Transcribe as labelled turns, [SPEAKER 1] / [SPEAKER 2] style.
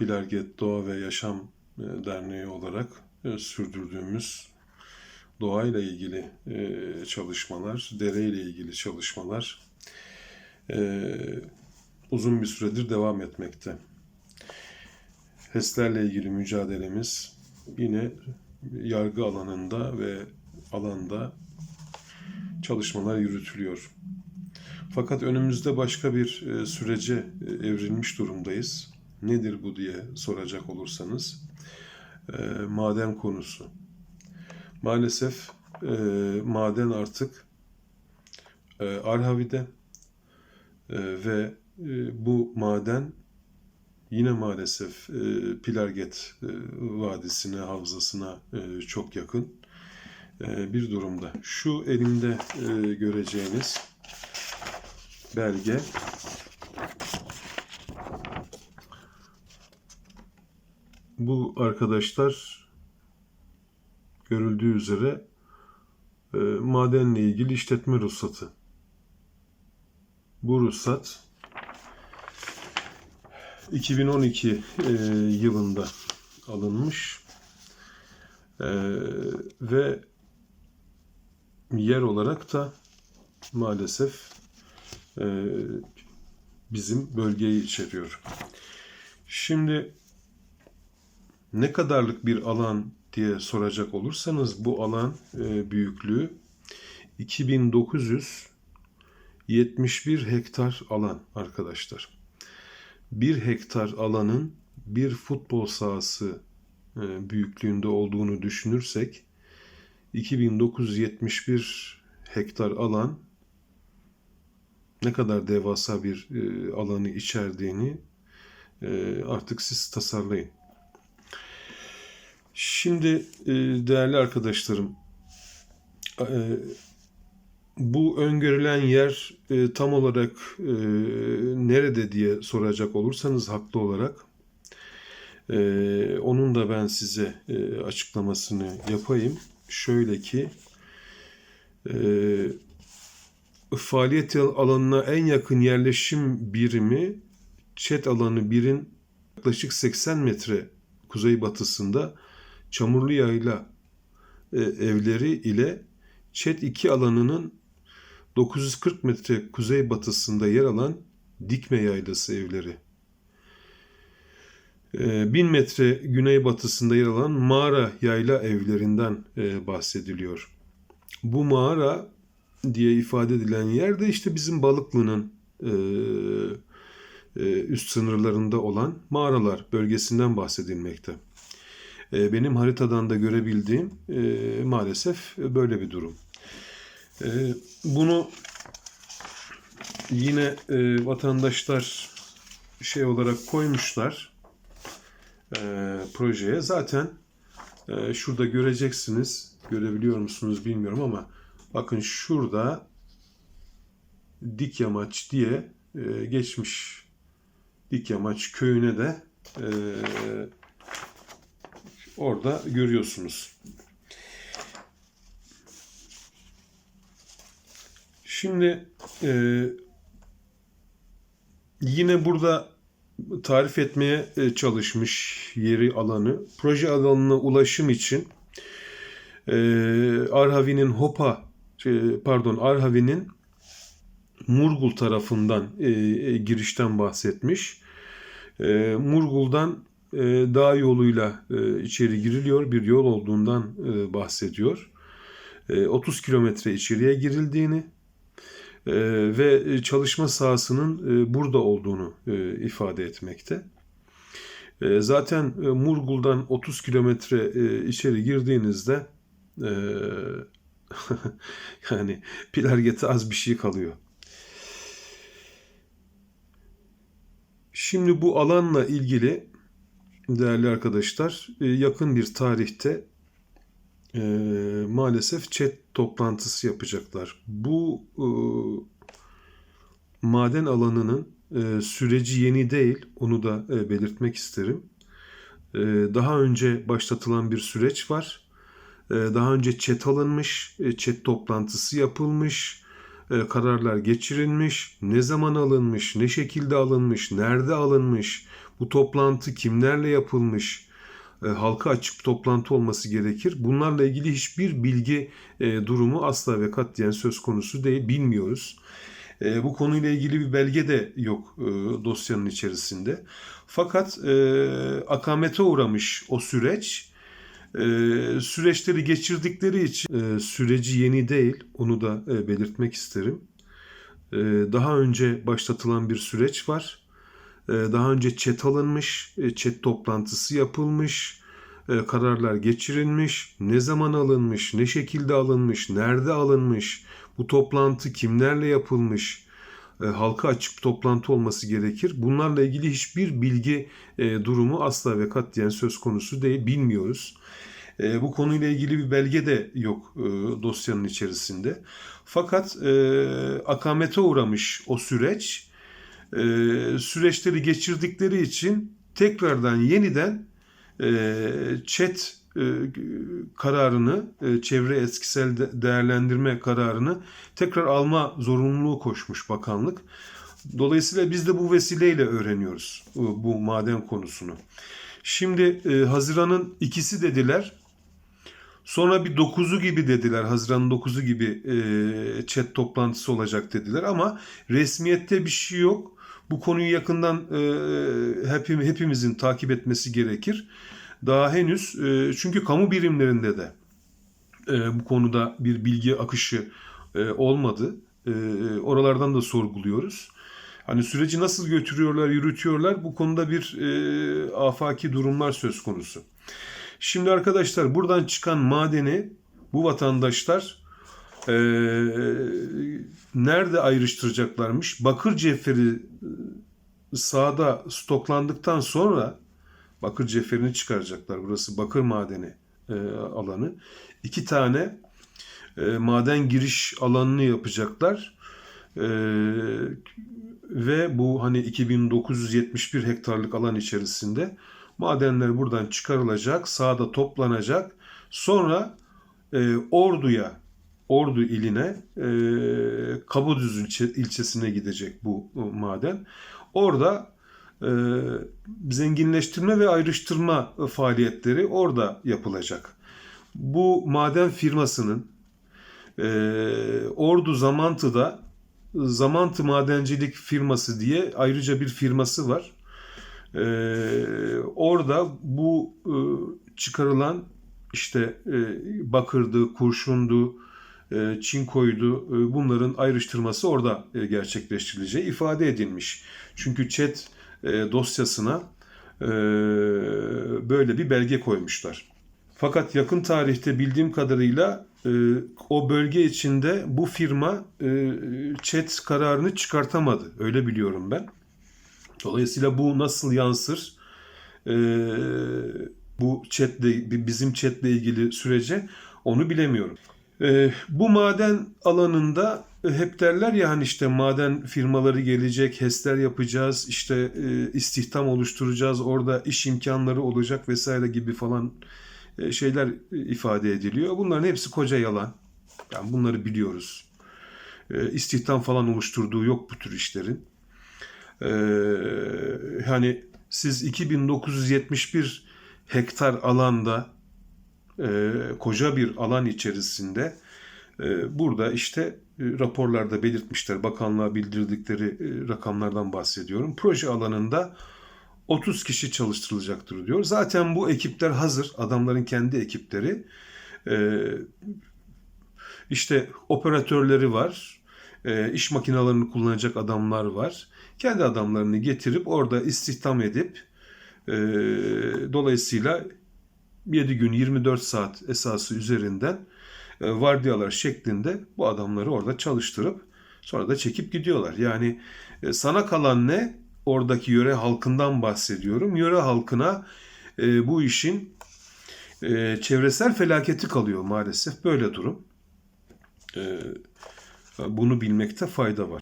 [SPEAKER 1] Pilarget Doğa ve Yaşam e, Derneği olarak e, sürdürdüğümüz doğayla ilgili e, çalışmalar, dereyle ilgili çalışmalar uzun bir süredir devam etmekte. HES'lerle ilgili mücadelemiz yine yargı alanında ve alanda çalışmalar yürütülüyor. Fakat önümüzde başka bir sürece evrilmiş durumdayız. Nedir bu diye soracak olursanız, e, maden konusu. Maalesef e, maden artık e, Arhavi'de e, ve e, bu maden yine maalesef e, Pilarget e, Vadisi'ne, havzasına e, çok yakın e, bir durumda. Şu elimde e, göreceğiniz belge bu arkadaşlar görüldüğü üzere e, madenle ilgili işletme ruhsatı. Bu ruhsat 2012 e, yılında alınmış E, ve yer olarak da maalesef e, bizim bölgeyi içeriyor. Şimdi ne kadarlık bir alan diye soracak olursanız bu alan e, büyüklüğü 2971 hektar alan arkadaşlar. Bir hektar alanın bir futbol sahası e, büyüklüğünde olduğunu düşünürsek 2971 hektar alan ne kadar devasa bir e, alanı içerdiğini artık siz tasarlayın. Şimdi e, değerli arkadaşlarım, e, bu öngörülen yer e, tam olarak nerede diye soracak olursanız haklı olarak onun da ben size açıklamasını yapayım. Şöyle ki faaliyet alanına en yakın yerleşim birimi çet alanı birin yaklaşık 80 metre kuzeybatısında Çamurlu Yayla e, evleri ile Çet 2 alanının 940 metre kuzeybatısında yer alan Dikme Yaylası evleri. 1000 metre güneybatısında yer alan mağara yayla evlerinden e, bahsediliyor. Bu mağara diye ifade edilen yer de işte bizim Balıklı'nın e, e, üst sınırlarında olan mağaralar bölgesinden bahsedilmekte. E, benim haritadan da görebildiğim e, maalesef böyle bir durum. E, bunu yine e, vatandaşlar şey olarak koymuşlar e, projeye. Zaten şurada göreceksiniz. Görebiliyor musunuz bilmiyorum ama bakın şurada dik yamaç diye geçmiş. Dik yamaç köyüne de orada görüyorsunuz. Şimdi e, yine burada tarif etmeye e, çalışmış yeri alanı. Proje alanına ulaşım için e, Arhavi'nin Hopa e, pardon Arhavi'nin Murgul tarafından e, e, girişten bahsetmiş. E, Murgul'dan dağ yoluyla e, içeri giriliyor. Bir yol olduğundan e, bahsediyor. E, 30 kilometre içeriye girildiğini e, ve çalışma sahasının e, burada olduğunu e, ifade etmekte. E, zaten e, Murgul'dan 30 kilometre e, içeri girdiğinizde e, yani Pilarget'e az bir şey kalıyor. Şimdi bu alanla ilgili değerli arkadaşlar e, yakın bir tarihte e, maalesef chat toplantısı yapacaklar. Bu e, maden alanının e, süreci yeni değil, onu da e, belirtmek isterim. E, daha önce başlatılan bir süreç var. E, daha önce chat alınmış, e, chat toplantısı yapılmış, e, kararlar geçirilmiş, ne zaman alınmış, ne şekilde alınmış, nerede alınmış Bu toplantı kimlerle yapılmış? E, halka açık bir toplantı olması gerekir. Bunlarla ilgili hiçbir bilgi e, durumu asla ve katiyen söz konusu değil. Bilmiyoruz. E, bu konuyla ilgili bir belge de yok dosyanın içerisinde. Fakat akamete uğramış o süreç. Süreçleri geçirdikleri için süreci yeni değil. Onu da belirtmek isterim. Daha önce başlatılan bir süreç var. E, daha önce chat alınmış, chat toplantısı yapılmış, e, kararlar geçirilmiş, ne zaman alınmış, ne şekilde alınmış, nerede alınmış, bu toplantı kimlerle yapılmış, e, halka açık bir toplantı olması gerekir. Bunlarla ilgili hiçbir bilgi e, durumu asla ve katiyen söz konusu değil, bilmiyoruz. Bu konuyla ilgili bir belge de yok dosyanın içerisinde. Fakat akamete uğramış o süreç. E, süreçleri geçirdikleri için tekrardan yeniden e, chat e, kararını, e, çevre etkisel de- değerlendirme kararını tekrar alma zorunluluğu koşmuş bakanlık. Dolayısıyla biz de bu vesileyle öğreniyoruz e, bu maden konusunu. Şimdi e, Haziran'ın ikisi dediler. Sonra bir 9'u gibi dediler. Haziran'ın 9'u gibi e, chat toplantısı olacak dediler ama resmiyette bir şey yok. Bu konuyu yakından e, hepim, hepimizin takip etmesi gerekir. Daha henüz e, çünkü kamu birimlerinde de e, bu konuda bir bilgi akışı e, olmadı. E, oralardan da sorguluyoruz. Hani süreci nasıl götürüyorlar, yürütüyorlar bu konuda bir e, afaki durumlar söz konusu. Şimdi arkadaşlar buradan çıkan madeni bu vatandaşlar e, nerede ayrıştıracaklarmış? Bakır cevheri e, sahada stoklandıktan sonra bakır cevherini çıkaracaklar. Burası bakır madeni e, alanı. İki tane e, maden giriş alanını yapacaklar. E, ve bu hani 2971 hektarlık alan içerisinde madenler buradan çıkarılacak, sahada toplanacak. Sonra e, Ordu'ya, Ordu iline, e, Kabadüz ilçe, ilçesine gidecek bu e, maden. Orada e, zenginleştirme ve ayrıştırma faaliyetleri orada yapılacak. Bu maden firmasının e, Ordu Zamantı'da Zamantı Madencilik firması diye ayrıca bir firması var. E, orada bu e, çıkarılan işte e, bakırdı, kurşundu, çinkoydu e, bunların ayrıştırması orada e, gerçekleştirileceği ifade edilmiş. Çünkü chat e, dosyasına e, böyle bir belge koymuşlar. Fakat yakın tarihte bildiğim kadarıyla e, o bölge içinde bu firma e, chat kararını çıkartamadı. Öyle biliyorum ben. Dolayısıyla bu nasıl yansır e, bu chatle bizim chatle ilgili sürece onu bilemiyorum. E, bu maden alanında hep derler ya hani işte maden firmaları gelecek, HES'ler yapacağız, işte e, istihdam oluşturacağız, orada iş imkanları olacak vesaire gibi falan e, şeyler ifade ediliyor. Bunların hepsi koca yalan. Yani bunları biliyoruz. E, istihdam falan oluşturduğu yok bu tür işlerin. E, hani siz 2971 hektar alanda e, koca bir alan içerisinde e, burada işte e, raporlarda belirtmişler, bakanlığa bildirdikleri e, rakamlardan bahsediyorum. Proje alanında 30 kişi çalıştırılacaktır diyor. Zaten bu ekipler hazır. Adamların kendi ekipleri. Ee, işte operatörleri var. Ee, iş makinelerini kullanacak adamlar var. Kendi adamlarını getirip orada istihdam edip e, dolayısıyla 7 gün 24 saat esası üzerinden e, vardiyalar şeklinde bu adamları orada çalıştırıp sonra da çekip gidiyorlar. Yani e, sana kalan ne? oradaki yöre halkından bahsediyorum. Yöre halkına e, bu işin çevresel felaketi kalıyor maalesef. Böyle durum. Bunu bilmekte fayda var.